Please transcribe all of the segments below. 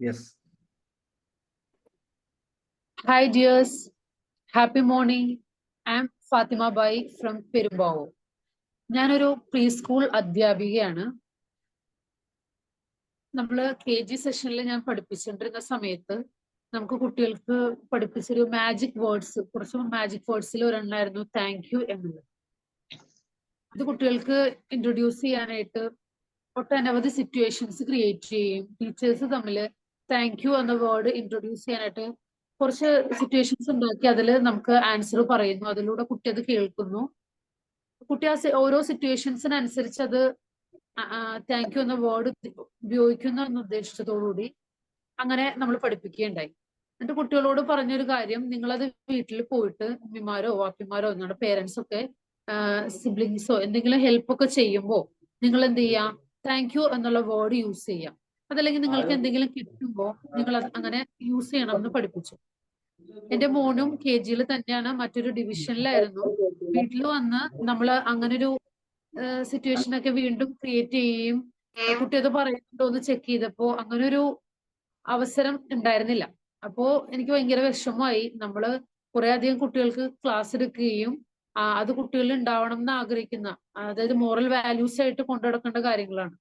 Yes hi dears happy morning I'm Fathima by from Perumbavoor ഞാനൊരു pre school അധ്യാപികയാണ്. നമ്മൾ K G സെഷനിൽ ഞാൻ പഠിപ്പിച്ചുകൊണ്ടിരുന്ന സമയത്ത് നമുക്ക് കുട്ടികൾക്ക് പഠിപ്പിച്ചൊരു മാജിക് വേർഡ്സ് കുറച്ച് മാജിക് വേർഡ്സിൽ ഒരെണ്ണമായിരുന്നു താങ്ക് യു എന്നുള്ളത്. ഇത് കുട്ടികൾക്ക് ഇൻട്രൊഡ്യൂസ് ചെയ്യാനായിട്ട് ഒട്ടനവധി സിറ്റുവേഷൻസ് ക്രിയേറ്റ് ചെയ്യും. ടീച്ചേഴ്സ് തമ്മിൽ താങ്ക് യു എന്ന വേർഡ് ഇൻട്രൊഡ്യൂസ് ചെയ്യാനായിട്ട് കുറച്ച് സിറ്റുവേഷൻസ് ഉണ്ടാക്കി അതിൽ നമുക്ക് ആൻസർ പറയുന്നു. അതിലൂടെ കുട്ടി അത് കേൾക്കുന്നു. കുട്ടി ആ ഓരോ സിറ്റുവേഷൻസിനനുസരിച്ച് അത് താങ്ക് യു എന്ന വേർഡ് ഉപയോഗിക്കുന്നു എന്ന ഉദ്ദേശത്തോടുകൂടി അങ്ങനെ നമ്മൾ പഠിപ്പിക്കുകയുണ്ടായി. എന്നിട്ട് കുട്ടികളോട് പറഞ്ഞൊരു കാര്യം നിങ്ങളത് വീട്ടിൽ പോയിട്ട് ഉമ്മിമാരോ വാപ്പിമാരോ നിങ്ങളുടെ പേരൻസ് ഒക്കെ സിബ്ലിങ്സോ എന്തെങ്കിലും ഹെൽപ്പ് ഒക്കെ ചെയ്യുമ്പോൾ നിങ്ങൾ എന്ത് ചെയ്യാം താങ്ക് യു എന്നുള്ള വേർഡ് യൂസ് ചെയ്യാം. അതല്ലെങ്കിൽ നിങ്ങൾക്ക് എന്തെങ്കിലും കിട്ടുമ്പോൾ നിങ്ങൾ അങ്ങനെ യൂസ് ചെയ്യണം എന്ന് പഠിപ്പിച്ചു. എന്റെ മോനും കെ ജിയിൽ തന്നെയാണ് മറ്റൊരു ഡിവിഷനിലായിരുന്നു വീട്ടിൽ വന്ന് നമ്മൾ അങ്ങനെ ഒരു സിറ്റുവേഷൻ ഒക്കെ വീണ്ടും ക്രിയേറ്റ് ചെയ്യുകയും കുട്ടി അത് പറയുന്നുണ്ടോ എന്ന് ചെക്ക് ചെയ്തപ്പോ അങ്ങനൊരു അവസരം ഉണ്ടായിരുന്നില്ല. അപ്പോ എനിക്ക് ഭയങ്കര വിഷമമായി. നമ്മൾ കുറെ അധികം കുട്ടികൾക്ക് ക്ലാസ് എടുക്കുകയും അത് കുട്ടികളിൽ ഉണ്ടാവണം എന്ന് ആഗ്രഹിക്കുന്ന അതായത് മോറൽ വാല്യൂസ് ആയിട്ട് കൊണ്ടു നടക്കേണ്ട കാര്യങ്ങളാണ്.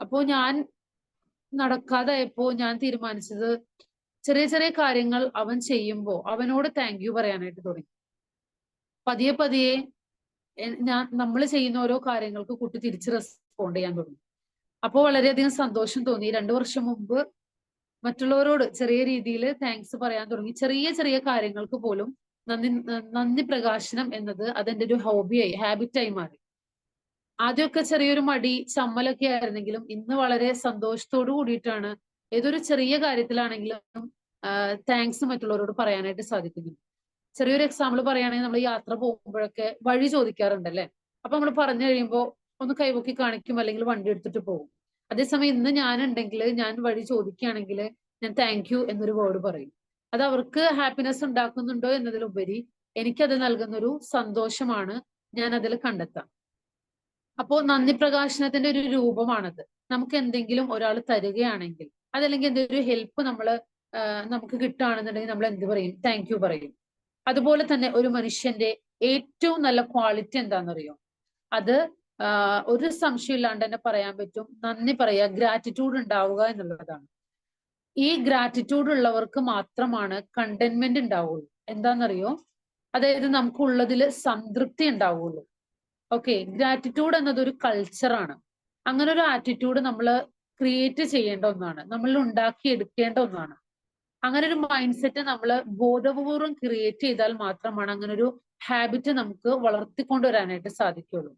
അപ്പോ ഞാൻ നടക്കാതായപ്പോ ഞാൻ തീരുമാനിച്ചത് ചെറിയ ചെറിയ കാര്യങ്ങൾ അവൻ ചെയ്യുമ്പോൾ അവനോട് താങ്ക് യു പറയാനായിട്ട് തുടങ്ങി. പതിയെ പതിയെ ഞാൻ നമ്മൾ ചെയ്യുന്ന ഓരോ കാര്യങ്ങൾക്ക് കുട്ടി തിരിച്ച് റെസ്പോണ്ട് ചെയ്യാൻ തുടങ്ങി. അപ്പോൾ വളരെയധികം സന്തോഷം തോന്നി. രണ്ടു വർഷം മുമ്പ് മറ്റുള്ളവരോട് ചെറിയ രീതിയിൽ താങ്ക്സ് പറയാൻ തുടങ്ങി. ചെറിയ ചെറിയ കാര്യങ്ങൾക്ക് പോലും നന്ദി നന്ദി പ്രകാശനം എന്നത് അതെന്റെ ഒരു ഹോബിയായി ഹാബിറ്റായി മാറി. ആദ്യമൊക്കെ ചെറിയൊരു മടി ചമ്മലൊക്കെ ആയിരുന്നെങ്കിലും ഇന്ന് വളരെ സന്തോഷത്തോടു കൂടിയിട്ടാണ് ഏതൊരു ചെറിയ കാര്യത്തിലാണെങ്കിലും താങ്ക്സ് മറ്റുള്ളവരോട് പറയാനായിട്ട് സാധിക്കുന്നു ചെറിയൊരു എക്സാമ്പിൾ പറയുകയാണെങ്കിൽ നമ്മൾ യാത്ര പോകുമ്പോഴൊക്കെ വഴി ചോദിക്കാറുണ്ടല്ലേ? അപ്പൊ നമ്മൾ പറഞ്ഞു കഴിയുമ്പോൾ ഒന്ന് കൈപൊക്കി കാണിക്കും അല്ലെങ്കിൽ വണ്ടി എടുത്തിട്ട് പോകും. അതേസമയം ഇന്ന് ഞാനുണ്ടെങ്കിൽ ഞാൻ വഴി ചോദിക്കുകയാണെങ്കിൽ ഞാൻ താങ്ക് യു എന്നൊരു വേർഡ് പറയും. അത് അവർക്ക് ഹാപ്പിനെസ് ഉണ്ടാക്കുന്നുണ്ടോ എന്നതിലുപരി എനിക്കത് നൽകുന്നൊരു സന്തോഷമാണ് ഞാൻ അതിൽ കണ്ടെത്താം. അപ്പോ നന്ദി പ്രകാശനത്തിന്റെ ഒരു രൂപമാണത്. നമുക്ക് എന്തെങ്കിലും ഒരാൾ തരികയാണെങ്കിൽ അതല്ലെങ്കിൽ എന്തെങ്കിലും ഹെൽപ്പ് നമ്മൾ നമുക്ക് കിട്ടുകയാണെന്നുണ്ടെങ്കിൽ നമ്മൾ എന്ത് പറയും? താങ്ക് യു പറയും. അതുപോലെ തന്നെ ഒരു മനുഷ്യന്റെ ഏറ്റവും നല്ല ക്വാളിറ്റി എന്താണെന്നറിയോ? അത് ഒരു സംശയമില്ലാണ്ട് തന്നെ പറയാൻ പറ്റും. നന്ദി പറയുക ഗ്രാറ്റിറ്റ്യൂഡ് ഉണ്ടാവുക എന്നുള്ളതാണ്. ഈ ഗ്രാറ്റിറ്റ്യൂഡ് ഉള്ളവർക്ക് മാത്രമാണ് കണ്ടെൻമെന്റ് ഉണ്ടാവുള്ളൂ. എന്താണെന്നറിയോ അതായത് നമുക്ക് നമുക്കുള്ളതിൽ സംതൃപ്തി ഉണ്ടാവുള്ളൂ. ഓക്കെ ഗ്രാറ്റിറ്റ്യൂഡ് എന്നത് ഒരു കൾച്ചറാണ് അങ്ങനെ ഒരു ആറ്റിറ്റ്യൂഡ് നമ്മൾ ക്രിയേറ്റ് ചെയ്യേണ്ട ഒന്നാണ്. നമ്മൾ ഉണ്ടാക്കി എടുക്കേണ്ട ഒന്നാണ്. അങ്ങനെ ഒരു മൈൻഡ് സെറ്റ് നമ്മൾ ബോധപൂർവം ക്രിയേറ്റ് ചെയ്താൽ മാത്രമാണ് അങ്ങനെ ഒരു ഹാബിറ്റ് നമുക്ക് വളർത്തിക്കൊണ്ടുവരാനായിട്ട് സാധിക്കുള്ളൂ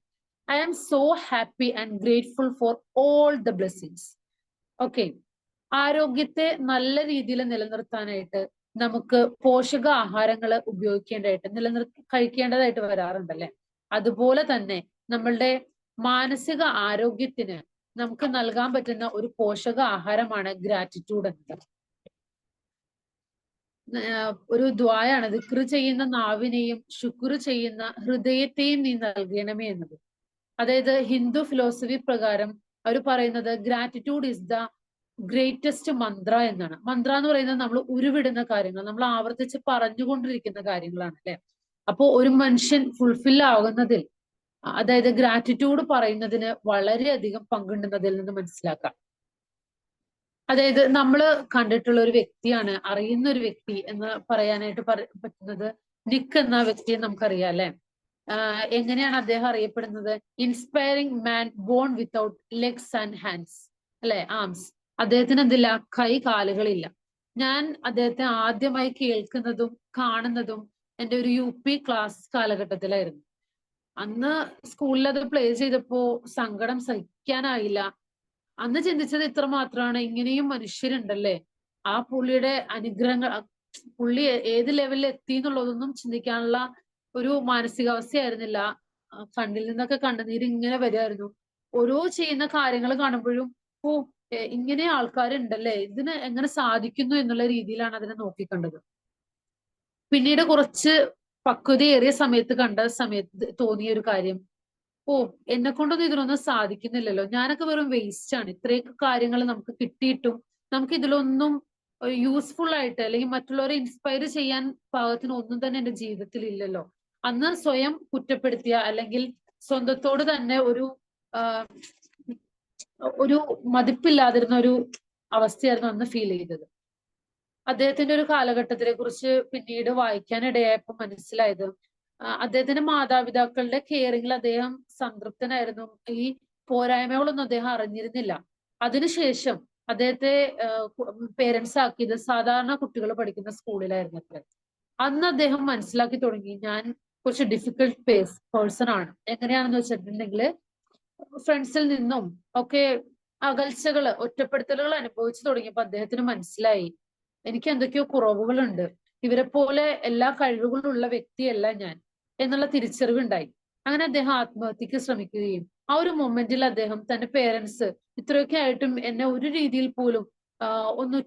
I am so happy and grateful for all the blessings okay ആരോഗ്യത്തെ നല്ല രീതിയിൽ നിലനിർത്താനായിട്ട് നമുക്ക് പോഷക ആഹാരങ്ങൾ ഉപയോഗിക്കേണ്ടതായിട്ട് നിലനിർ കഴിക്കേണ്ടതായിട്ട് വരാറുണ്ടല്ലേ? അതുപോലെ തന്നെ നമ്മളുടെ മാനസിക ആരോഗ്യത്തിന് നമുക്ക് നൽകാൻ പറ്റുന്ന ഒരു പോഷക ആഹാരമാണ് ഗ്രാറ്റിറ്റ്യൂഡ് എന്നത്. ഒരു ദ്വായാണ് ദിക്ർ ചെയ്യുന്ന നാവിനെയും ശുക്ർ ചെയ്യുന്ന ഹൃദയത്തെയും നീ നൽകണമേ എന്നത്. അതായത് ഹിന്ദു ഫിലോസഫി പ്രകാരം അവർ പറയുന്നത് gratitude is the greatest mantra എന്നാണ്. മന്ത്ര എന്ന് പറയുന്നത് നമ്മൾ ഉരുവിടുന്ന കാര്യങ്ങൾ നമ്മൾ ആവർത്തിച്ച് പറഞ്ഞുകൊണ്ടിരിക്കുന്ന കാര്യങ്ങളാണ് അല്ലെ? അപ്പോൾ ഒരു മനുഷ്യൻ ഫുൾഫിൽ ആകുന്നതിൽ അതായത് ഗ്രാറ്റിറ്റ്യൂഡ് പറയുന്നതിന് വളരെയധികം പങ്കുണ്ടെന്നതിൽ നിന്ന് മനസ്സിലാക്കാം. അതായത് നമ്മൾ കണ്ടിട്ടുള്ള ഒരു വ്യക്തിയാണ് അറിയുന്ന ഒരു വ്യക്തി എന്ന് പറയാനായിട്ട് പറ പറ്റുന്നത് നിക്ക് എന്ന വ്യക്തിയെ നമുക്കറിയാം അല്ലെ? എങ്ങനെയാണ് അദ്ദേഹം അറിയപ്പെടുന്നത്? Inspiring man born without legs and hands അല്ലെ? ആംസ് അദ്ദേഹത്തിന് എന്തില്ല? കൈ കാലുകളില്ല. ഞാൻ അദ്ദേഹത്തെ ആദ്യമായി കേൾക്കുന്നതും കാണുന്നതും എന്റെ ഒരു യു പി ക്ലാസ് കാലഘട്ടത്തിലായിരുന്നു. അന്ന് സ്കൂളിൽ അത് പ്ലേ ചെയ്തപ്പോ സങ്കടം സഹിക്കാനായില്ല. അന്ന് ചിന്തിച്ചത് ഇത്ര മാത്രമാണ് ഇങ്ങനെയും മനുഷ്യരുണ്ടല്ലേ? ആ പുള്ളിയുടെ അനുഗ്രഹങ്ങൾ പുള്ളി ഏത് ലെവലിൽ എത്തി എന്നുള്ളതൊന്നും ചിന്തിക്കാനുള്ള ഒരു മാനസികാവസ്ഥയായിരുന്നില്ല. കണ്ണിൽ നിന്നൊക്കെ കണ്ണുനീര് ഇങ്ങനെ വരുമായിരുന്നു ഓരോ ചെയ്യുന്ന കാര്യങ്ങൾ കാണുമ്പോഴും ഓ ഇങ്ങനെ ആൾക്കാരുണ്ടല്ലേ? ഇതിന് എങ്ങനെ സാധിക്കുന്നു എന്നുള്ള രീതിയിലാണ് അതിനെ നോക്കിക്കണ്ടത്. പിന്നീട് കുറച്ച് പക്വതയേറിയ സമയത്ത് കണ്ട സമയത്ത് തോന്നിയ ഒരു കാര്യം. ഓ എന്നെ കൊണ്ടൊന്നും ഇതിനൊന്നും സാധിക്കുന്നില്ലല്ലോ. ഞാനൊക്കെ വെറും വേസ്റ്റ് ആണ്. ഇത്രയൊക്കെ കാര്യങ്ങൾ നമുക്ക് കിട്ടിയിട്ടും നമുക്ക് ഇതിലൊന്നും യൂസ്ഫുൾ ആയിട്ട് അല്ലെങ്കിൽ മറ്റുള്ളവരെ ഇൻസ്പയർ ചെയ്യാൻ പാകത്തിന് ഒന്നും തന്നെ എന്റെ ജീവിതത്തിൽ ഇല്ലല്ലോ. അന്ന് സ്വയം കുറ്റപ്പെടുത്തിയ അല്ലെങ്കിൽ സ്വന്തത്തോട് തന്നെ ഒരു ഒരു മതിപ്പില്ലാതിരുന്ന ഒരു അവസ്ഥയായിരുന്നു അന്ന് ഫീൽ ചെയ്തത്. അദ്ദേഹത്തിന്റെ ഒരു കാലഘട്ടത്തിനെ കുറിച്ച് പിന്നീട് വായിക്കാനിടയായപ്പോ മനസ്സിലായത് അദ്ദേഹത്തിന്റെ മാതാപിതാക്കളുടെ കെയറിംഗിൽ അദ്ദേഹം സംതൃപ്തനായിരുന്നു. ഈ പോരായ്മകളൊന്നും അദ്ദേഹം അറിഞ്ഞിരുന്നില്ല. അതിനുശേഷം അദ്ദേഹത്തെ പേരൻസ് ആക്കിയത് സാധാരണ കുട്ടികൾ പഠിക്കുന്ന സ്കൂളിലായിരുന്നു അത്ര അന്ന് അദ്ദേഹം മനസ്സിലാക്കി തുടങ്ങി ഞാൻ കുറച്ച് ഡിഫിക്കൽട്ട് പേഴ്സൺ ആണ്. എങ്ങനെയാണെന്ന് വെച്ചിട്ടുണ്ടെങ്കിൽ ഫ്രണ്ട്സിൽ നിന്നും ഒക്കെ അകൽച്ചകൾ ഒറ്റപ്പെടുത്തലുകൾ അനുഭവിച്ചു തുടങ്ങിയപ്പോൾ അദ്ദേഹത്തിന് മനസ്സിലായി. എനിക്ക് എന്തൊക്കെയോ കുറവുകളുണ്ട്. ഇവരെ പോലെ എല്ലാ കഴിവുകളും ഉള്ള വ്യക്തിയല്ല ഞാൻ എന്നുള്ള തിരിച്ചറിവുണ്ടായി. അങ്ങനെ അദ്ദേഹം ആത്മഹത്യക്ക് ശ്രമിക്കുകയും ആ ഒരു മൊമെന്റിൽ അദ്ദേഹം തന്റെ പേരൻസ് ഇത്രയൊക്കെ ആയിട്ടും എന്നെ ഒരു രീതിയിൽ പോലും ഒന്ന്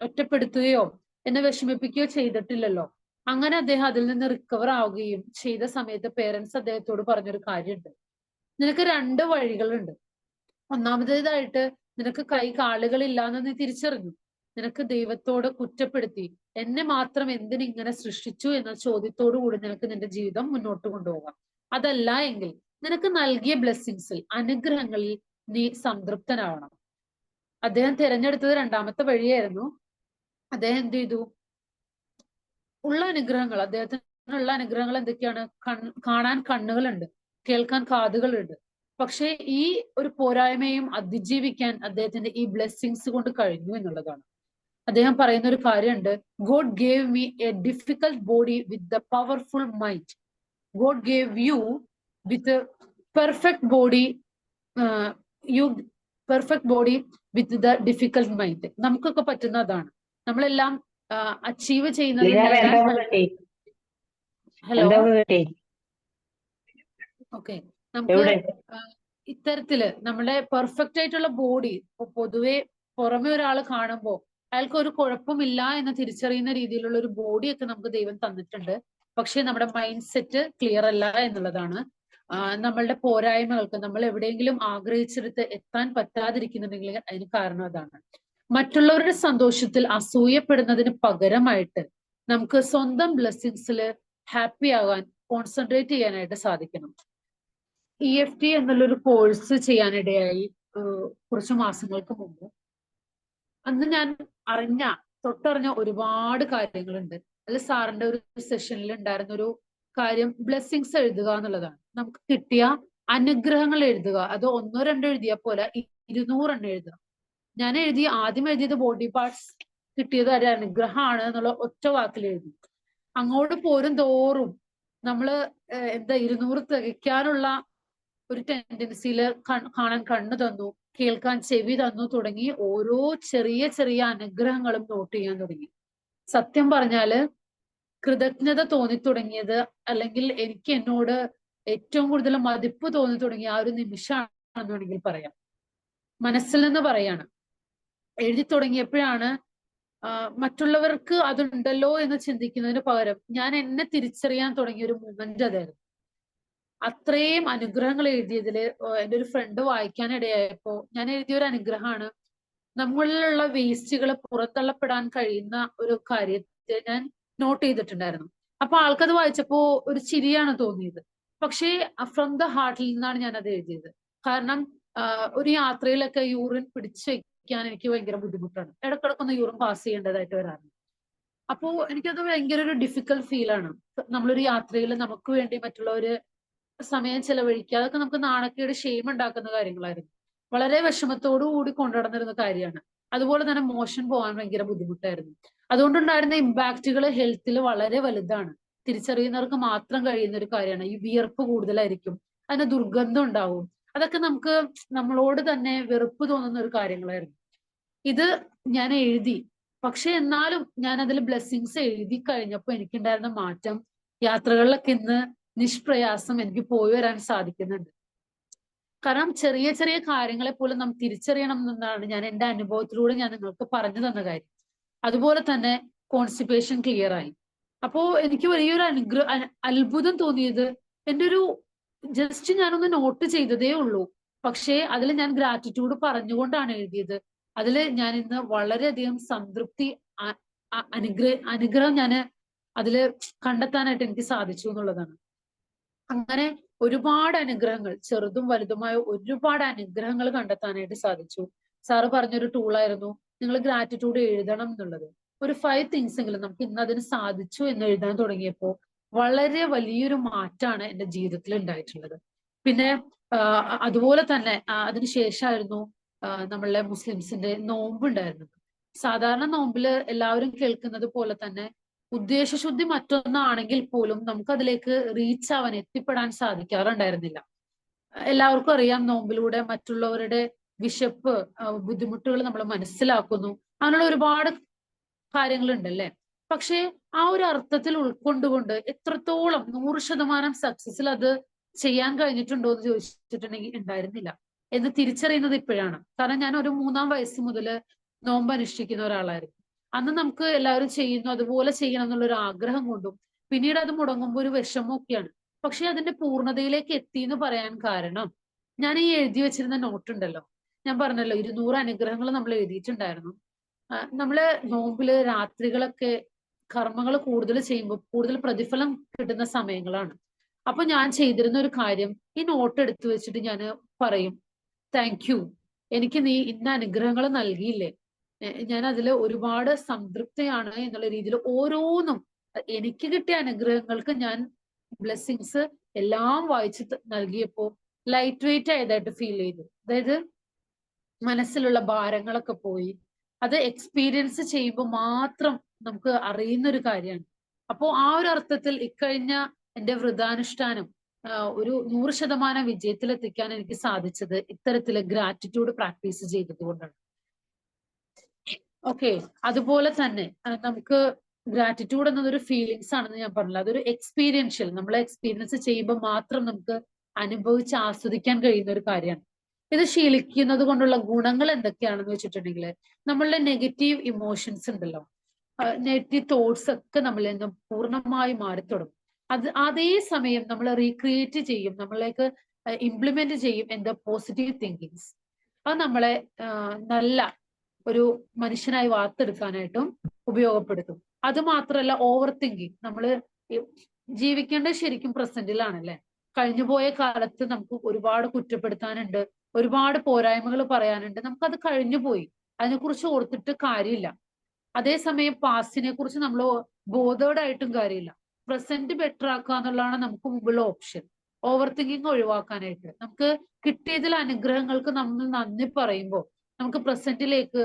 ഒറ്റപ്പെടുത്തുകയോ എന്നെ വിഷമിപ്പിക്കുകയോ ചെയ്തിട്ടില്ലല്ലോ. അങ്ങനെ അദ്ദേഹം അതിൽ നിന്ന് റിക്കവർ ആവുകയും ചെയ്ത സമയത്ത് പേരൻസ് അദ്ദേഹത്തോട് പറഞ്ഞൊരു കാര്യമുണ്ട്. നിനക്ക് രണ്ട് വഴികളുണ്ട്. ഒന്നാമതേതായിട്ട് നിനക്ക് കൈ കാളുകൾ ഇല്ലാന്ന് നീ തിരിച്ചറിഞ്ഞു. നിനക്ക് ദൈവത്തോട് കുറ്റപ്പെടുത്തി. എന്നെ മാത്രം എന്തിനിങ്ങനെ സൃഷ്ടിച്ചു എന്ന ചോദ്യത്തോടു കൂടി നിനക്ക് നിന്റെ ജീവിതം മുന്നോട്ട് കൊണ്ടുപോകാം. അതല്ല എങ്കിൽ നിനക്ക് നൽകിയ ബ്ലെസ്സിങ്സിൽ അനുഗ്രഹങ്ങളിൽ നീ സംതൃപ്തനാവണം. അദ്ദേഹം തിരഞ്ഞെടുത്തത് രണ്ടാമത്തെ വഴിയായിരുന്നു. അദ്ദേഹം എന്ത് ചെയ്തു? ഉള്ള അനുഗ്രഹങ്ങൾ അദ്ദേഹത്തിനുള്ള അനുഗ്രഹങ്ങൾ എന്തൊക്കെയാണ്? കാണാൻ കണ്ണുകളുണ്ട്. കേൾക്കാൻ കാതുകളുണ്ട്. പക്ഷേ ഈ ഒരു പോരായ്മയും അതിജീവിക്കാൻ അദ്ദേഹത്തിന്റെ ഈ ബ്ലെസ്സിങ്സ് കൊണ്ട് കഴിഞ്ഞു എന്നുള്ളതാണ്. അദ്ദേഹം പറയുന്ന ഒരു കാര്യമുണ്ട് God gave me a difficult body with the powerful mind God gave you with perfect body you perfect body with the difficult mind നമുക്കൊക്കെ പറ്റുന്ന അതാണ്. നമ്മളെല്ലാം അച്ചീവ് ചെയ്യുന്നത് ഹലോ ഓക്കെ. നമുക്ക് ഇത്തരത്തിൽ നമ്മുടെ പെർഫെക്റ്റ് ആയിട്ടുള്ള ബോഡി പൊതുവെ പുറമെ ഒരാൾ കാണുമ്പോൾ അയാൾക്ക് ഒരു കുഴപ്പമില്ല എന്ന് തിരിച്ചറിയുന്ന രീതിയിലുള്ള ഒരു ബോഡിയൊക്കെ നമുക്ക് ദൈവം തന്നിട്ടുണ്ട്. പക്ഷെ നമ്മുടെ മൈൻഡ് സെറ്റ് ക്ലിയർ അല്ല എന്നുള്ളതാണ്. നമ്മളുടെ പോരായ്മകൾക്ക് നമ്മൾ എവിടെയെങ്കിലും ആഗ്രഹിച്ചെടുത്ത് എത്താൻ പറ്റാതിരിക്കുന്നുണ്ടെങ്കിൽ അതിന് കാരണം അതാണ്. മറ്റുള്ളവരുടെ സന്തോഷത്തിൽ അസൂയപ്പെടുന്നതിന് പകരമായിട്ട് നമുക്ക് സ്വന്തം ബ്ലെസ്സിങ്സിൽ ഹാപ്പി ആകാൻ കോൺസെൻട്രേറ്റ് ചെയ്യാനായിട്ട് സാധിക്കണം. ഇ എഫ് ടി എന്നുള്ളൊരു കോഴ്സ് ചെയ്യാനിടയായി കുറച്ച് മാസങ്ങൾക്ക് മുമ്പ്. അന്ന് ഞാൻ അറിഞ്ഞ തൊട്ടറിഞ്ഞ ഒരുപാട് കാര്യങ്ങളുണ്ട്. അല്ല സാറിന്റെ ഒരു സെഷനിൽ ഉണ്ടായിരുന്ന ഒരു കാര്യം ബ്ലെസ്സിങ്സ് എഴുതുക എന്നുള്ളതാണ്. നമുക്ക് കിട്ടിയ അനുഗ്രഹങ്ങൾ എഴുതുക. അത് ഒന്നോ രണ്ടോ എഴുതിയ പോലെ ഇരുന്നൂറെണ്ണം എഴുതുക. ഞാൻ എഴുതി ആദ്യം എഴുതിയത് ബോഡി പാർട്സ് കിട്ടിയത് ഒരു അനുഗ്രഹമാണ് എന്നുള്ള ഒറ്റ വാക്കിൽ എഴുതി. അങ്ങോട്ട് പോരും തോറും നമ്മൾ എന്താ ഇരുന്നൂറ് തികയ്ക്കാനുള്ള ഒരു ടെൻഡൻസിയിൽ കാണാൻ കണ്ണു തന്നു കേൾക്കാൻ ചെവി തന്നു തുടങ്ങി ഓരോ ചെറിയ ചെറിയ അനുഗ്രഹങ്ങളും നോട്ട് ചെയ്യാൻ തുടങ്ങി. സത്യം പറഞ്ഞാൽ കൃതജ്ഞത തോന്നി തുടങ്ങിയത് അല്ലെങ്കിൽ എനിക്ക് എന്നോട് ഏറ്റവും കൂടുതൽ മതിപ്പ് തോന്നി തുടങ്ങിയ ആ ഒരു നിമിഷമാണെന്ന് വേണമെങ്കിൽ പറയാം. മനസ്സിൽ നിന്ന് പറയാണ്. എഴുതി തുടങ്ങിയപ്പോഴാണ് മറ്റുള്ളവർക്ക് അതുണ്ടല്ലോ എന്ന് ചിന്തിക്കുന്നതിന് പകരം ഞാൻ എന്നെ തിരിച്ചറിയാൻ തുടങ്ങിയ ഒരു മൂമെന്റ് അതായിരുന്നു. അത്രയും അനുഗ്രഹങ്ങൾ എഴുതിയതിൽ എന്റെ ഒരു ഫ്രണ്ട് വായിക്കാനിടയായപ്പോ ഞാൻ എഴുതിയ ഒരു അനുഗ്രഹമാണ് നമ്മളിലുള്ള വേസ്റ്റുകൾ പുറത്തള്ളപ്പെടാൻ കഴിയുന്ന ഒരു കാര്യത്തെ ഞാൻ നോട്ട് ചെയ്തിട്ടുണ്ടായിരുന്നു. അപ്പൊ ആൾക്കത് വായിച്ചപ്പോ ഒരു ചിരിയാണ് തോന്നിയത്. പക്ഷേ ഫ്രം ദ ഹാർട്ടിൽ നിന്നാണ് ഞാൻ അത് എഴുതിയത്. കാരണം ഒരു യാത്രയിലൊക്കെ യൂറിൻ പിടിച്ചു വെക്കാൻ എനിക്ക് ഭയങ്കര ബുദ്ധിമുട്ടാണ്. ഇടക്കിടക്കൊന്ന് യൂറിൻ പാസ് ചെയ്യേണ്ടതായിട്ട് വരാറുണ്ട്. അപ്പോ എനിക്കത് ഭയങ്കര ഒരു ഡിഫിക്കൽട്ട് ഫീലാണ് നമ്മളൊരു യാത്രയിൽ നമുക്ക് വേണ്ടി മറ്റുള്ളവര് സമയം ചെലവഴിക്കുക. അതൊക്കെ നമുക്ക് നാണക്കേട് ഷെയിം ഉണ്ടാക്കുന്ന കാര്യങ്ങളായിരുന്നു. വളരെ വിഷമത്തോടു കൂടി കൊണ്ടുനടന്നിരുന്ന കാര്യമാണ്. അതുപോലെ തന്നെ മോഷൻ പോകാൻ ഭയങ്കര ബുദ്ധിമുട്ടായിരുന്നു. അതുകൊണ്ടുണ്ടായിരുന്ന ഇമ്പാക്റ്റുകൾ ഹെൽത്തിൽ വളരെ വലുതാണ്. തിരിച്ചറിയുന്നവർക്ക് മാത്രം കഴിയുന്ന ഒരു കാര്യമാണ്. ഈ വിയർപ്പ് കൂടുതലായിരിക്കും. അതിന് ദുർഗന്ധം ഉണ്ടാവും. അതൊക്കെ നമുക്ക് നമ്മളോട് തന്നെ വെറുപ്പ് തോന്നുന്ന ഒരു കാര്യങ്ങളായിരുന്നു. ഇത് ഞാൻ എഴുതി. പക്ഷെ എന്നാലും ഞാൻ അതിൽ ബ്ലെസ്സിങ്സ് എഴുതി കഴിഞ്ഞപ്പോൾ എനിക്കുണ്ടായിരുന്ന മാറ്റം യാത്രകളിലൊക്കെ ഇന്ന് നിഷ്പ്രയാസം എനിക്ക് പോയി വരാൻ സാധിക്കുന്നുണ്ട്. കാരണം ചെറിയ ചെറിയ കാര്യങ്ങളെ പോലും നാം തിരിച്ചറിയണം എന്നാണ് ഞാൻ എന്റെ അനുഭവത്തിലൂടെ ഞാൻ നിങ്ങൾക്ക് പറഞ്ഞു തന്ന കാര്യം. അതുപോലെ തന്നെ കോൺസ്റ്റിപ്പേഷൻ ക്ലിയർ ആയി. അപ്പോ എനിക്ക് വലിയൊരു അനുഗ്രഹ അത്ഭുതം തോന്നിയത് എന്റെ ഒരു ജസ്റ്റ് ഞാനൊന്ന് നോട്ട് ചെയ്തതേ ഉള്ളൂ. പക്ഷേ അതിൽ ഞാൻ ഗ്രാറ്റിറ്റ്യൂഡ് പറഞ്ഞുകൊണ്ടാണ് എഴുതിയത്. അതിൽ ഞാൻ ഇന്ന് വളരെയധികം സംതൃപ്തി അനുഗ്രഹ അനുഗ്രഹം ഞാൻ അതിൽ കണ്ടെത്താനായിട്ട് എനിക്ക് സാധിച്ചു എന്നുള്ളതാണ്. അങ്ങനെ ഒരുപാട് അനുഗ്രഹങ്ങൾ ചെറുതും വലുതുമായ ഒരുപാട് അനുഗ്രഹങ്ങൾ കണ്ടെത്താനായിട്ട് സാധിച്ചു. സാറ് പറഞ്ഞൊരു ടൂളായിരുന്നു നിങ്ങൾ ഗ്രാറ്റിറ്റ്യൂഡ് എഴുതണം എന്നുള്ളത്. ഒരു ഫൈവ് തിങ്സ് എങ്കിലും നമുക്ക് ഇന്ന് അതിന് സാധിച്ചു എന്ന് എഴുതാൻ തുടങ്ങിയപ്പോൾ വളരെ വലിയൊരു മാറ്റാണ് എന്റെ ജീവിതത്തിൽ ഉണ്ടായിട്ടുള്ളത്. പിന്നെ അതുപോലെ തന്നെ അതിനുശേഷമായിരുന്നു നമ്മളെ മുസ്ലിംസിന്റെ നോമ്പ് ഉണ്ടായിരുന്നത് സാധാരണ നോമ്പിൽ എല്ലാവരും കേൾക്കുന്നത് പോലെ തന്നെ ഉദ്ദേശശുദ്ധി മറ്റൊന്നാണെങ്കിൽ പോലും നമുക്ക് അതിലേക്ക് റീച്ച് ആവാൻ എത്തിപ്പെടാൻ സാധിക്കാറുണ്ടായിരുന്നില്ല. എല്ലാവർക്കും അറിയാം നോമ്പിലൂടെ മറ്റുള്ളവരുടെ വിശപ്പ് ബുദ്ധിമുട്ടുകൾ നമ്മൾ മനസ്സിലാക്കുന്നു. അങ്ങനെയുള്ള ഒരുപാട് കാര്യങ്ങളുണ്ടല്ലേ? പക്ഷേ ആ ഒരു അർത്ഥത്തിൽ ഉൾക്കൊണ്ടുകൊണ്ട് എത്രത്തോളം നൂറ് ശതമാനം സക്സസിൽ അത് ചെയ്യാൻ കഴിഞ്ഞിട്ടുണ്ടോ എന്ന് ചോദിച്ചിട്ടുണ്ടെങ്കിൽ ഉണ്ടായിരുന്നില്ല. എന്ന് തിരിച്ചറിയുന്നത് ഇപ്പോഴാണ്. കാരണം ഞാൻ ഒരു മൂന്നാം വയസ്സ് മുതൽ നോമ്പ് അനുഷ്ഠിക്കുന്ന ഒരാളായിരുന്നു. അന്ന് നമുക്ക് എല്ലാവരും ചെയ്യുന്നു അതുപോലെ ചെയ്യണം എന്നുള്ള ഒരു ആഗ്രഹം കൊണ്ടും പിന്നീട് അത് മുടങ്ങുമ്പോൾ ഒരു വിഷമമൊക്കെയാണ്. പക്ഷെ അതിന്റെ പൂർണതയിലേക്ക് എത്തി എന്ന് പറയാൻ കാരണം ഞാൻ ഈ എഴുതി വെച്ചിരുന്ന നോട്ട് ഉണ്ടല്ലോ ഞാൻ പറഞ്ഞല്ലോ ഇരുന്നൂറ് അനുഗ്രഹങ്ങൾ നമ്മൾ എഴുതിയിട്ടുണ്ടായിരുന്നു. നമ്മൾ നോമ്പിൽ രാത്രികളൊക്കെ കർമ്മങ്ങൾ കൂടുതൽ ചെയ്യുമ്പോൾ കൂടുതൽ പ്രതിഫലം കിട്ടുന്ന സമയങ്ങളാണ്. അപ്പൊ ഞാൻ ചെയ്തിരുന്ന ഒരു കാര്യം ഈ നോട്ട് എടുത്തു വെച്ചിട്ട് ഞാൻ പറയും താങ്ക് യു എനിക്ക് നീ ഇന്ന അനുഗ്രഹങ്ങൾ നൽകിയില്ലേ? ഞാൻ അതിൽ ഒരുപാട് സംതൃപ്തിയാണ് എന്നുള്ള രീതിയിൽ ഓരോന്നും എനിക്ക് കിട്ടിയ അനുഗ്രഹങ്ങൾക്ക് ഞാൻ ബ്ലെസ്സിങ്സ് എല്ലാം വായിച്ച് നൽകിയപ്പോ ലൈറ്റ് വെയിറ്റ് ആയതായിട്ട് ഫീൽ ചെയ്തു. അതായത് മനസ്സിലുള്ള ഭാരങ്ങളൊക്കെ പോയി. അത് എക്സ്പീരിയൻസ് ചെയ്യുമ്പോൾ മാത്രം നമുക്ക് അറിയുന്ന ഒരു കാര്യമാണ്. അപ്പോൾ ആ ഒരു അർത്ഥത്തിൽ ഇക്കഴിഞ്ഞ എന്റെ വ്രതാനുഷ്ഠാനം ഒരു നൂറ് ശതമാനം വിജയത്തിലെത്തിക്കാൻ എനിക്ക് സാധിച്ചത് ഇത്തരത്തിൽ ഗ്രാറ്റിറ്റ്യൂഡ് പ്രാക്ടീസ് ചെയ്തതുകൊണ്ടാണ് ഓക്കെ അതുപോലെ തന്നെ നമുക്ക് ഗ്രാറ്റിറ്റ്യൂഡ് എന്നതൊരു ഫീലിങ്സ് ആണെന്ന് ഞാൻ പറഞ്ഞില്ല. അതൊരു എക്സ്പീരിയൻഷ്യൽ നമ്മൾ എക്സ്പീരിയൻസ് ചെയ്യുമ്പോൾ മാത്രം നമുക്ക് അനുഭവിച്ച് ആസ്വദിക്കാൻ കഴിയുന്ന ഒരു കാര്യമാണ്. ഇത് ശീലിക്കുന്നത് കൊണ്ടുള്ള ഗുണങ്ങൾ എന്തൊക്കെയാണെന്ന് വെച്ചിട്ടുണ്ടെങ്കിൽ നമ്മളുടെ നെഗറ്റീവ് ഇമോഷൻസ് ഉണ്ടല്ലോ. നെഗറ്റീവ് തോട്ട്സ് ഒക്കെ നമ്മളിൽ നിന്ന് പൂർണമായി മാറിത്തൊടും അത് അതേ സമയം നമ്മൾ റീക്രിയേറ്റ് ചെയ്യും നമ്മളേക്ക് ഇംപ്ലിമെന്റ് ചെയ്യും എന്താ പോസിറ്റീവ് തിങ്കിങ്സ് അത് നമ്മളെ നല്ല ഒരു മനുഷ്യനായി വാർത്തെടുക്കാനായിട്ടും ഉപയോഗപ്പെടുത്തും. അത് മാത്രമല്ല ഓവർ തിങ്കിങ് നമ്മൾ ജീവിക്കേണ്ടത് ശരിക്കും പ്രസന്റിലാണല്ലേ കഴിഞ്ഞുപോയ കാലത്ത് നമുക്ക് ഒരുപാട് കുറ്റപ്പെടുത്താനുണ്ട് ഒരുപാട് പോരായ്മകൾ പറയാനുണ്ട്. നമുക്ക് നമുക്കത് കഴിഞ്ഞുപോയി അതിനെക്കുറിച്ച് ഓർത്തിട്ട് കാര്യമില്ല. അതേസമയം പാസ്റ്റിനെ കുറിച്ച് നമ്മൾ ബോധേഡായിട്ടും കാര്യമില്ല. പ്രസന്റ് ബെറ്റർ ആക്കുക എന്നുള്ളതാണ് നമുക്ക് മുമ്പുള്ള ഓപ്ഷൻ ഓവർ തിങ്കിങ് ഒഴിവാക്കാനായിട്ട്. നമുക്ക് കിട്ടിയതിൽ അനുഗ്രഹങ്ങൾക്ക് നമ്മൾ നന്ദി പറയുമ്പോൾ നമുക്ക് പ്രസന്റിലേക്ക്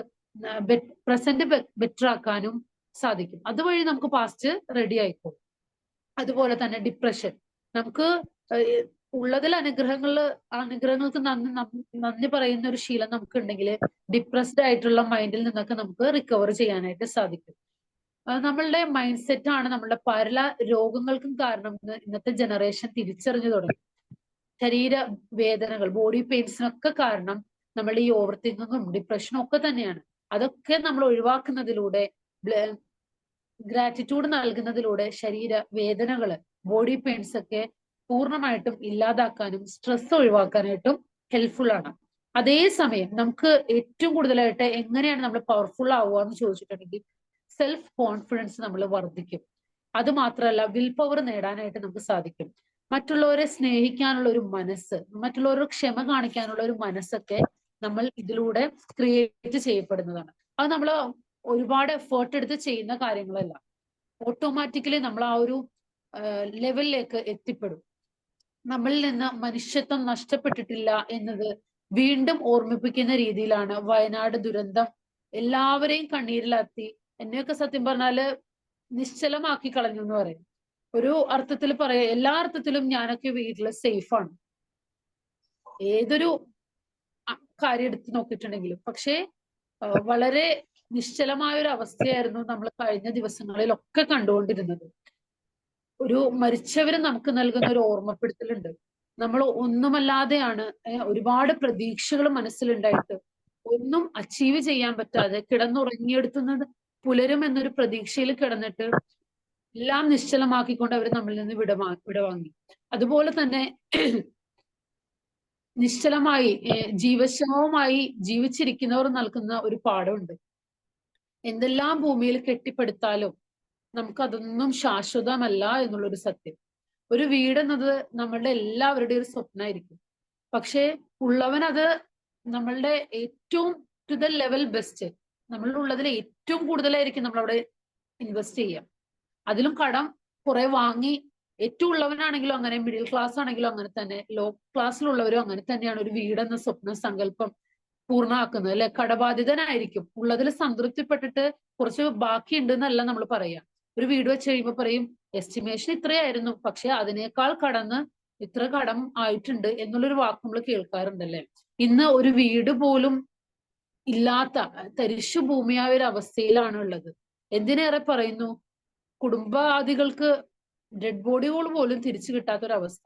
പ്രസന്റ് ബെറ്റർ ആക്കാനും സാധിക്കും. അതുവഴി നമുക്ക് പാസ്റ്റ് റെഡി ആയിക്കോളും. അതുപോലെ തന്നെ ഡിപ്രഷൻ നമുക്ക് ഉള്ളതിൽ അനുഗ്രഹങ്ങൾ അനുഗ്രഹങ്ങൾക്ക് നന്ദി നന്ദി പറയുന്ന ഒരു ശീലം നമുക്ക് ഉണ്ടെങ്കിൽ ഡിപ്രസ്ഡ് ആയിട്ടുള്ള മൈൻഡിൽ നിന്നൊക്കെ നമുക്ക് റിക്കവർ ചെയ്യാനായിട്ട് സാധിക്കും. നമ്മളുടെ മൈൻഡ് സെറ്റ് ആണ് നമ്മളുടെ പല രോഗങ്ങൾക്കും കാരണം ഇന്നത്തെ ജനറേഷൻ തിരിച്ചറിഞ്ഞു തുടങ്ങി. ശരീര വേദനകൾ ബോഡി പെയിൻസിനൊക്കെ കാരണം നമ്മുടെ ഈ ഓവർ തിങ്കിങ്ങും ഡിപ്രഷനും ഒക്കെ തന്നെയാണ്. അതൊക്കെ നമ്മൾ ഒഴിവാക്കുന്നതിലൂടെ ഗ്രാറ്റിറ്റ്യൂഡ് നൽകുന്നതിലൂടെ ശരീര വേദനകൾ ബോഡി പെയിൻസ് ഒക്കെ പൂർണമായിട്ടും ഇല്ലാതാക്കാനും സ്ട്രെസ് ഒഴിവാക്കാനായിട്ടും ഹെൽപ്ഫുൾ ആണ്. അതേസമയം നമുക്ക് ഏറ്റവും കൂടുതലായിട്ട് എങ്ങനെയാണ് നമ്മൾ പവർഫുൾ ആവുക എന്ന് ചോദിച്ചിട്ടുണ്ടെങ്കിൽ സെൽഫ് കോൺഫിഡൻസ് നമ്മൾ വർദ്ധിക്കും. അത് മാത്രമല്ല വിൽ പവർ നേടാനായിട്ട് നമുക്ക് സാധിക്കും. മറ്റുള്ളവരെ സ്നേഹിക്കാനുള്ള ഒരു മനസ്സ് മറ്റുള്ളവരോട് ക്ഷമ കാണിക്കാനുള്ള ഒരു മനസ്സൊക്കെ നമ്മൾ ഇതിലൂടെ ക്രിയേറ്റ് ചെയ്യപ്പെടുന്നതാണ്. അത് നമ്മൾ ഒരുപാട് എഫേർട്ട് എടുത്ത് ചെയ്യുന്ന കാര്യങ്ങളല്ല. ഓട്ടോമാറ്റിക്കലി നമ്മൾ ആ ഒരു ലെവലിലേക്ക് എത്തിപ്പെടും. നമ്മളിൽ നിന്ന് മനുഷ്യത്വം നഷ്ടപ്പെട്ടിട്ടില്ല എന്നത് വീണ്ടും ഓർമ്മിപ്പിക്കുന്ന രീതിയിലാണ് വയനാട് ദുരന്തം എല്ലാവരെയും കണ്ണീരിലാത്തി. എന്നെയൊക്കെ സത്യം പറഞ്ഞാൽ നിശ്ചലമാക്കി കളഞ്ഞു എന്ന് പറയും. ഒരു അർത്ഥത്തിൽ പറയാ എല്ലാ അർത്ഥത്തിലും ഞാനൊക്കെ വീട്ടിൽ സേഫാണ് ഏതൊരു കാര്യം എടുത്തു നോക്കിയിട്ടുണ്ടെങ്കിലും. പക്ഷേ വളരെ നിശ്ചലമായ ഒരു അവസ്ഥയായിരുന്നു നമ്മൾ കഴിഞ്ഞ ദിവസങ്ങളിലൊക്കെ കണ്ടുകൊണ്ടിരുന്നത്. ഒരു മരിച്ചവര് നമുക്ക് നൽകുന്ന ഒരു ഓർമ്മപ്പെടുത്തലുണ്ട്. നമ്മൾ ഒന്നുമല്ലാതെയാണ് ഒരുപാട് പ്രതീക്ഷകൾ മനസ്സിലുണ്ടായിട്ട് ഒന്നും അച്ചീവ് ചെയ്യാൻ പറ്റാതെ കിടന്നുറങ്ങിയെടുത്തുന്നത് പുലരും എന്നൊരു പ്രതീക്ഷയിൽ കിടന്നിട്ട് എല്ലാം നിശ്ചലമാക്കിക്കൊണ്ട് അവർ നമ്മളിൽ നിന്ന് വിടവാ വിടവാങ്ങി. അതുപോലെ തന്നെ നിശ്ചലമായി ജീവശ്രമവുമായി ജീവിച്ചിരിക്കുന്നവർ നൽകുന്ന ഒരു പാഠമുണ്ട്. എന്തെല്ലാം ഭൂമിയിൽ കെട്ടിപ്പടുത്താലും നമുക്കതൊന്നും ശാശ്വതമല്ല എന്നുള്ളൊരു സത്യം. ഒരു വീടെന്നത് നമ്മളുടെ എല്ലാവരുടെയും ഒരു സ്വപ്നമായിരിക്കും പക്ഷേ ഉള്ളവൻ നമ്മളുടെ ഏറ്റവും ടു ദ ലെവൽ ബെസ്റ്റ് നമ്മളുടെ ഉള്ളതിൽ ഏറ്റവും കൂടുതലായിരിക്കും നമ്മൾ അവിടെ ഇൻവെസ്റ്റ് ചെയ്യാം അതിലും കടം കുറെ വാങ്ങി ഏറ്റവും ഉള്ളവനാണെങ്കിലും അങ്ങനെ മിഡിൽ ക്ലാസ് ആണെങ്കിലും അങ്ങനെ തന്നെ ലോ ക്ലാസ്സിലുള്ളവരും അങ്ങനെ തന്നെയാണ് ഒരു വീടെന്ന സ്വപ്ന സങ്കല്പം പൂർണമാക്കുന്നത് അല്ലെ? കടബാധിതനായിരിക്കും ഉള്ളതിൽ സംതൃപ്തിപ്പെട്ടിട്ട് കുറച്ച് ബാക്കി ഉണ്ടെന്നല്ല നമ്മൾ പറയാം. ഒരു വീട് വെച്ച് കഴിയുമ്പോൾ പറയും എസ്റ്റിമേഷൻ ഇത്രയായിരുന്നു പക്ഷെ അതിനേക്കാൾ കടന്ന് ഇത്ര കടം ആയിട്ടുണ്ട് എന്നുള്ളൊരു വാക്ക് നമ്മൾ കേൾക്കാറുണ്ടല്ലേ? ഇന്ന് ഒരു വീട് പോലും ഇല്ലാത്ത തരിശു ഭൂമിയായ ഒരു അവസ്ഥയിലാണ് ഉള്ളത് എന്തിനേറെ പറയുന്നു? കുടുംബാദികൾക്ക് ഡെഡ് ബോഡികൾ പോലും തിരിച്ചു കിട്ടാത്തൊരവസ്ഥ.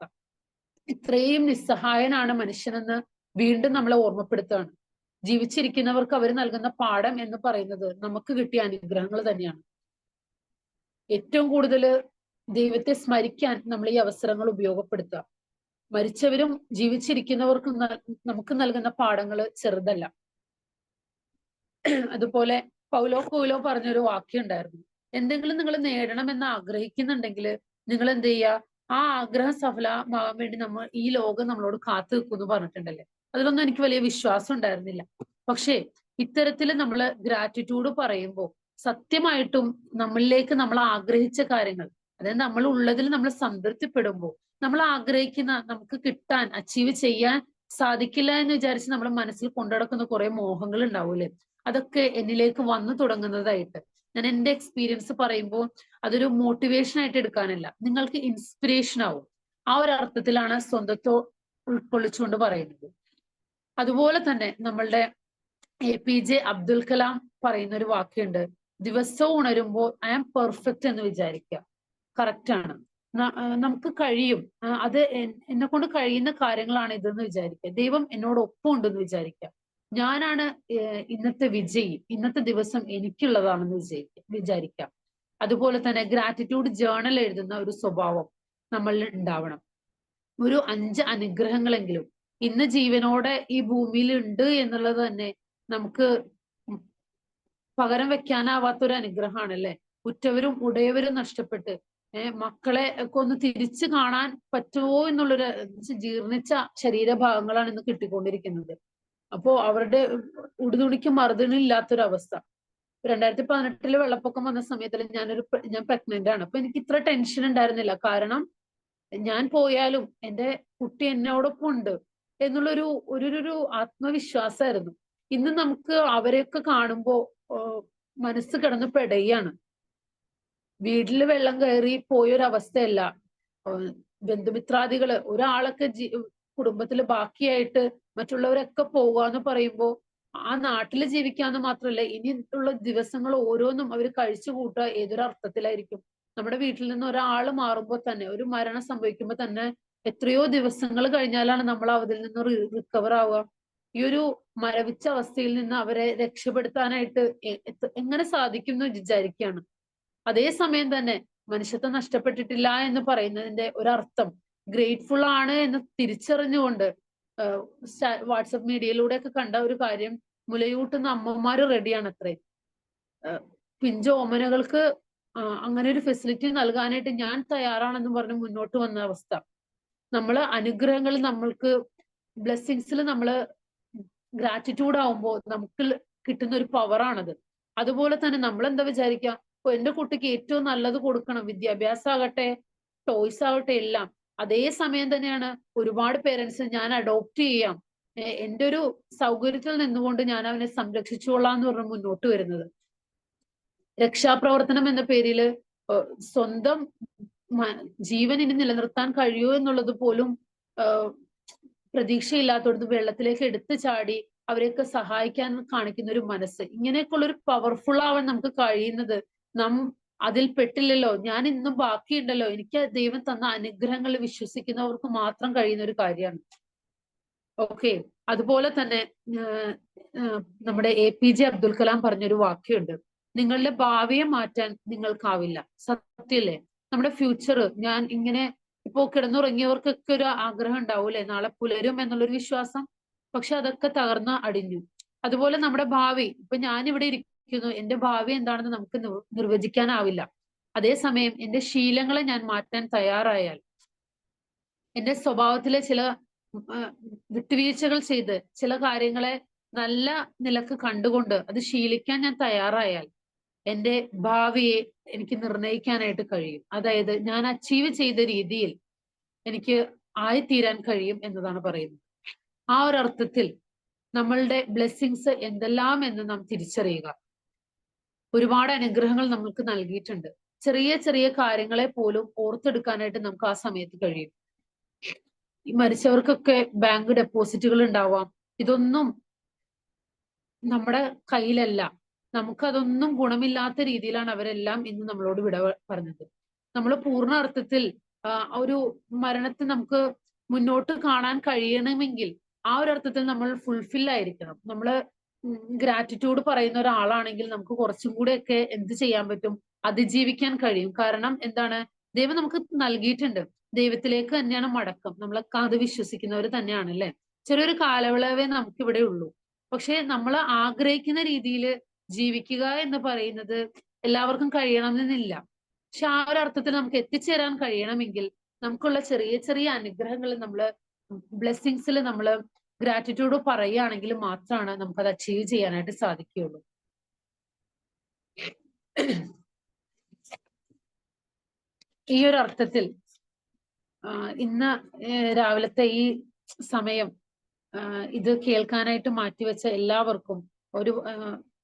ഇത്രയും നിസ്സഹായനാണ് മനുഷ്യനെന്ന് വീണ്ടും നമ്മളെ ഓർമ്മപ്പെടുത്തുകയാണ്. ജീവിച്ചിരിക്കുന്നവർക്ക് അവർ നൽകുന്ന പാഠം എന്ന് പറയുന്നത് നമുക്ക് കിട്ടിയ അനുഗ്രഹങ്ങൾ തന്നെയാണ്. ഏറ്റവും കൂടുതൽ ദൈവത്തെ സ്മരിക്കാൻ നമ്മൾ ഈ അവസരങ്ങൾ ഉപയോഗപ്പെടുത്തുക. മരിച്ചവരും ജീവിച്ചിരിക്കുന്നവർക്കും നമുക്ക് നൽകുന്ന പാഠങ്ങൾ ചെറുതല്ല. അതുപോലെ പൗലോ കോയിലോ പറഞ്ഞൊരു വാക്യം ഉണ്ടായിരുന്നു എന്തെങ്കിലും നിങ്ങൾ നേടണമെന്ന് ആഗ്രഹിക്കുന്നുണ്ടെങ്കിൽ നിങ്ങൾ എന്ത് ചെയ്യുക ആ ആഗ്രഹം സഫലമാകാൻ വേണ്ടി നമ്മൾ ഈ ലോകം നമ്മളോട് കാത്തു നിൽക്കുമെന്ന് പറഞ്ഞിട്ടുണ്ടല്ലേ? അതിലൊന്നും എനിക്ക് വലിയ വിശ്വാസം ഉണ്ടായിരുന്നില്ല. പക്ഷേ ഇത്തരത്തിൽ നമ്മൾ ഗ്രാറ്റിറ്റ്യൂഡ് പറയുമ്പോൾ സത്യമായിട്ടും നമ്മളിലേക്ക് നമ്മൾ ആഗ്രഹിച്ച കാര്യങ്ങൾ അതായത് നമ്മൾ ഉള്ളതിൽ നമ്മൾ സംതൃപ്തിപ്പെടുമ്പോൾ നമ്മൾ ആഗ്രഹിക്കുന്ന നമുക്ക് കിട്ടാൻ അച്ചീവ് ചെയ്യാൻ സാധിക്കില്ല എന്ന് വിചാരിച്ച് നമ്മൾ മനസ്സിൽ കൊണ്ടുനടക്കുന്ന കുറെ മോഹങ്ങൾ ഉണ്ടാവൂലേ അതൊക്കെ എന്നിലേക്ക് വന്നു തുടങ്ങുന്നതായിട്ട്. ഞാൻ എന്റെ എക്സ്പീരിയൻസ് പറയുമ്പോൾ അതൊരു മോട്ടിവേഷൻ ആയിട്ട് എടുക്കാനല്ല. നിങ്ങൾക്ക് ഇൻസ്പിറേഷൻ ആവും. ആ ഒരു അർത്ഥത്തിലാണ് സ്വന്തത്തോ ഉൾക്കൊള്ളിച്ചുകൊണ്ട് പറയുന്നത്. അതുപോലെ തന്നെ നമ്മളുടെ A P J Abdul Kalam പറയുന്ന ഒരു വാക്യമുണ്ട്. ദിവസവും ഉണരുമ്പോൾ ഐ ആം പെർഫെക്റ്റ് എന്ന് വിചാരിക്കുക. കറക്റ്റ് ആണ്. നമുക്ക് കഴിയും. അത് എന്നെ കൊണ്ട് കഴിയുന്ന കാര്യങ്ങളാണ് ഇതെന്ന് വിചാരിക്കുക. ദൈവം എന്നോട് ഒപ്പം ഉണ്ടെന്ന് വിചാരിക്കുക. ഞാനാണ് ഇന്നത്തെ വിജയി. ഇന്നത്തെ ദിവസം എനിക്കുള്ളതാണെന്ന് വിജയി വിചാരിക്കാം. അതുപോലെ തന്നെ ഗ്രാറ്റിറ്റ്യൂഡ് ജേണൽ എഴുതുന്ന ഒരു സ്വഭാവം നമ്മളിൽ ഉണ്ടാവണം. ഒരു അഞ്ച് അനുഗ്രഹങ്ങളെങ്കിലും ഇന്ന് ജീവനോടെ ഈ ഭൂമിയിൽ ഉണ്ട് എന്നുള്ളത് തന്നെ നമുക്ക് പകരം വെക്കാനാവാത്ത ഒരു അനുഗ്രഹമാണ് അല്ലെ ഉറ്റവരും ഉടയവരും നഷ്ടപ്പെട്ട് ഏർ മക്കളെ ഒക്കെ ഒന്ന് തിരിച്ചു കാണാൻ പറ്റുമോ എന്നുള്ളൊരു ജീർണിച്ച ശരീരഭാഗങ്ങളാണ് ഇന്ന് കിട്ടിക്കൊണ്ടിരിക്കുന്നത്. അപ്പോ അവരുടെ ഉടുതുണിക്ക് മറുതണില്ലാത്തൊരവസ്ഥ രണ്ടായിരത്തി പതിനെട്ടിൽ വെള്ളപ്പൊക്കം വന്ന സമയത്തിൽ ഞാനൊരു ഞാൻ പ്രഗ്നന്റ് ആണ്. അപ്പൊ എനിക്ക് ഇത്ര ടെൻഷൻ ഉണ്ടായിരുന്നില്ല. കാരണം ഞാൻ പോയാലും എന്റെ കുട്ടി എന്നോടൊപ്പം ഉണ്ട് എന്നുള്ളൊരു ഒരു ഒരു ആത്മവിശ്വാസമായിരുന്നു. ഇന്ന് നമുക്ക് അവരെയൊക്കെ കാണുമ്പോ മനസ്സ് കിടന്ന് പെടയാണ്. വീട്ടിൽ വെള്ളം കയറി പോയൊരവസ്ഥയല്ല. ബന്ധുമിത്രാദികൾ ഒരാളൊക്കെ ജീ കുടുംബത്തിൽ ബാക്കിയായിട്ട് മറ്റുള്ളവരൊക്കെ പോവുക എന്ന് പറയുമ്പോൾ ആ നാട്ടിൽ ജീവിക്കാന്ന് മാത്രമല്ല ഇനിയുള്ള ദിവസങ്ങൾ ഓരോന്നും അവർ കഴിച്ചു കൂട്ടുക ഏതൊരു അർത്ഥത്തിലായിരിക്കും. നമ്മുടെ വീട്ടിൽ നിന്ന് ഒരാൾ മാറുമ്പോൾ തന്നെ ഒരു മരണം സംഭവിക്കുമ്പോൾ തന്നെ എത്രയോ ദിവസങ്ങൾ കഴിഞ്ഞാലാണ് നമ്മൾ അതിൽ നിന്ന് റിക്കവർ ആവുക. ഈ ഒരു മരവിച്ച അവസ്ഥയിൽ നിന്ന് അവരെ രക്ഷപ്പെടുത്താനായിട്ട് എങ്ങനെ സാധിക്കും എന്ന് വിചാരിക്കുകയാണ് അതേസമയം തന്നെ മനുഷ്യത്വം നഷ്ടപ്പെട്ടിട്ടില്ല എന്ന് പറയുന്നതിന്റെ ഒരർത്ഥം ഗ്രേറ്റ്ഫുൾ ആണ് എന്ന് തിരിച്ചറിഞ്ഞുകൊണ്ട് വാട്സപ്പ് മീഡിയയിലൂടെ ഒക്കെ കണ്ട ഒരു കാര്യം മുലയൂട്ടുന്ന അമ്മമാർ റെഡിയാണ് അത്രേ. പിഞ്ച് ഓമനകൾക്ക് അങ്ങനെ ഒരു ഫെസിലിറ്റി നൽകാനായിട്ട് ഞാൻ തയ്യാറാണെന്ന് പറഞ്ഞ് മുന്നോട്ട് വന്ന അവസ്ഥ. നമ്മൾ അനുഗ്രഹങ്ങൾ നമ്മൾക്ക് ബ്ലെസ്സിങ്സിൽ നമ്മൾ ഗ്രാറ്റിറ്റ്യൂഡ് ആവുമ്പോൾ നമുക്ക് കിട്ടുന്ന ഒരു പവറാണത് അതുപോലെ തന്നെ നമ്മൾ എന്താ വിചാരിക്കുക എന്റെ കുട്ടിക്ക് ഏറ്റവും നല്ലത് കൊടുക്കണം വിദ്യാഭ്യാസം ആകട്ടെ ടോയ്സ് ആകട്ടെ എല്ലാം. അതേ സമയം തന്നെയാണ് ഒരുപാട് പേരൻസ് ഞാൻ അഡോപ്റ്റ് ചെയ്യാം. എന്റെ ഒരു സൗകര്യത്തിൽ നിന്നുകൊണ്ട് ഞാൻ അവനെ സംരക്ഷിച്ചോളാം എന്ന് പറഞ്ഞ് മുന്നോട്ട് വരുന്നത്. രക്ഷാപ്രവർത്തനം എന്ന പേരിൽ സ്വന്തം ജീവൻ ഇനി നിലനിർത്താൻ കഴിയുമോ എന്നുള്ളത് പോലും പ്രതീക്ഷയില്ലാത്തടത്ത് വെള്ളത്തിലേക്ക് എടുത്തു ചാടി അവരെയൊക്കെ സഹായിക്കാൻ കാണിക്കുന്ന ഒരു മനസ്സ്. ഇങ്ങനെയൊക്കെയുള്ള ഒരു പവർഫുൾ ആവാൻ നമുക്ക് കഴിയുന്നത് നാം അതിൽ പെട്ടില്ലല്ലോ. ഞാൻ ഇന്നും ബാക്കിയുണ്ടല്ലോ. എനിക്ക് ദൈവം തന്ന അനുഗ്രഹങ്ങൾ വിശ്വസിക്കുന്നവർക്ക് മാത്രം കഴിയുന്ന ഒരു കാര്യമാണ്. ഓക്കെ. അതുപോലെ തന്നെ നമ്മുടെ A P J Abdul Kalam പറഞ്ഞൊരു വാക്യമുണ്ട് നിങ്ങളുടെ ഭാവിയെ മാറ്റാൻ നിങ്ങൾക്കാവില്ല. സത്യല്ലേ? നമ്മുടെ ഫ്യൂച്ചർ ഞാൻ ഇങ്ങനെ ഇപ്പോ കിടന്നുറങ്ങിയവർക്കൊക്കെ ഒരു ആഗ്രഹം ഉണ്ടാവൂലേ? നാളെ പുലരും എന്നുള്ളൊരു വിശ്വാസം? പക്ഷെ അതൊക്കെ തകർന്ന് അടിഞ്ഞു. അതുപോലെ നമ്മുടെ ഭാവി ഇപ്പൊ ഞാൻ ഇവിടെ ഇരിക്കുന്നു എന്റെ ഭാവി എന്താണെന്ന് നമുക്ക് നിർ- നിർവചിക്കാനാവില്ല. അതേസമയം എന്റെ ശീലങ്ങളെ ഞാൻ മാറ്റാൻ തയ്യാറായാൽ എന്റെ സ്വഭാവത്തിലെ ചില വിട്ടുവീഴ്ചകൾ ചെയ്ത് ചില കാര്യങ്ങളെ നല്ല നിലയ്ക്ക് കണ്ടുകൊണ്ട് അത് ശീലിക്കാൻ ഞാൻ തയ്യാറായാൽ എന്റെ ഭാവിയെ എനിക്ക് നിർണയിക്കാനായിട്ട് കഴിയും. അതായത് ഞാൻ അച്ചീവ് ചെയ്ത രീതിയിൽ എനിക്ക് ആയിത്തീരാൻ കഴിയും എന്നതാണ് പറയുന്നത്. ആ ഒരു അർത്ഥത്തിൽ നമ്മളുടെ ബ്ലെസ്സിങ്സ് എന്തെല്ലാം എന്ന് നാം തിരിച്ചറിയുക. ഒരുപാട് അനുഗ്രഹങ്ങൾ നമുക്ക് നൽകിയിട്ടുണ്ട്. ചെറിയ ചെറിയ കാര്യങ്ങളെ പോലും ഓർത്തെടുക്കാനായിട്ട് നമുക്ക് ആ സമയത്ത് കഴിയും. ഈ മരിച്ചവർക്കൊക്കെ ബാങ്ക് ഡെപ്പോസിറ്റുകൾ ഉണ്ടാവാം. ഇതൊന്നും നമ്മുടെ കയ്യിലല്ല. നമുക്കതൊന്നും ഗുണമില്ലാത്ത രീതിയിലാണ് അവരെല്ലാം ഇന്ന് നമ്മളോട് വിട പറഞ്ഞത്. നമ്മൾ പൂർണ അർത്ഥത്തിൽ ഒരു മരണത്തെ നമുക്ക് മുന്നോട്ട് കാണാൻ കഴിയണമെങ്കിൽ ആ ഒരു അർത്ഥത്തിൽ നമ്മൾ ഫുൾഫിൽ ആയിരിക്കണം. നമ്മൾ ഗ്രാറ്റിറ്റ്യൂഡ് പറയുന്ന ഒരാളാണെങ്കിൽ നമുക്ക് കുറച്ചും ഒക്കെ എന്ത് ചെയ്യാൻ പറ്റും? അതിജീവിക്കാൻ കഴിയും. കാരണം എന്താണ്? ദൈവം നമുക്ക് നൽകിയിട്ടുണ്ട്. ദൈവത്തിലേക്ക് തന്നെയാണ് മടക്കം. നമ്മളൊക്കെ അത് വിശ്വസിക്കുന്നവർ തന്നെയാണ് അല്ലെ? ചെറിയൊരു കാലയളവേ നമുക്ക് ഇവിടെ ഉള്ളൂ. പക്ഷെ നമ്മൾ ആഗ്രഹിക്കുന്ന രീതിയിൽ ജീവിക്കുക എന്ന് പറയുന്നത് എല്ലാവർക്കും കഴിയണമെന്നില്ല. പക്ഷെ ആ ഒരു അർത്ഥത്തിൽ നമുക്ക് എത്തിച്ചേരാൻ കഴിയണമെങ്കിൽ നമുക്കുള്ള ചെറിയ ചെറിയ അനുഗ്രഹങ്ങൾ നമ്മൾ ബ്ലെസ്സിങ്സിൽ നമ്മൾ ഗ്രാറ്റിറ്റ്യൂഡ് പറയുകയാണെങ്കിൽ മാത്രമാണ് നമുക്കത് അച്ചീവ് ചെയ്യാനായിട്ട് സാധിക്കുകയുള്ളൂ. ഈ ഒരു അർത്ഥത്തിൽ ഇന്ന് രാവിലത്തെ ഈ സമയം ഇത് കേൾക്കാനായിട്ട് മാറ്റിവെച്ച എല്ലാവർക്കും ഒരു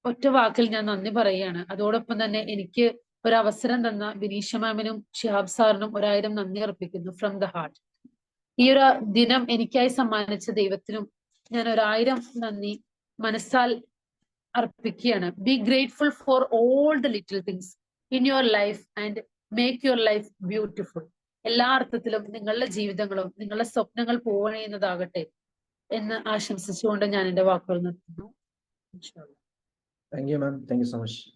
ഒറ്റ വാക്കിൽ ഞാൻ നന്ദി പറയുകയാണ്. അതോടൊപ്പം തന്നെ എനിക്ക് ഒരു അവസരം തന്ന ബിനീഷ മാമിനും ഷിഹാബ് സാറിനും ഒരായിരം നന്ദി അർപ്പിക്കുന്നു. ഫ്രം ദ ഹാർട്ട് ഈ ഒരു ദിനം എനിക്കായി സമ്മാനിച്ച ദൈവത്തിനും ഞാൻ ഒരായിരം നന്ദി മനസ്സാൽ അർപ്പിക്കുകയാണ്. Be grateful for all the little things in your life and make your life beautiful എല്ലാ അർത്ഥത്തിലും നിങ്ങളുടെ ജീവിതങ്ങളും നിങ്ങളുടെ സ്വപ്നങ്ങൾ പൂവണിയുന്നതാകട്ടെ എന്ന് ആശംസിച്ചുകൊണ്ട് ഞാൻ എന്റെ വാക്കുകൾ നിർത്തുന്നു. Thank you ma'am thank you so much.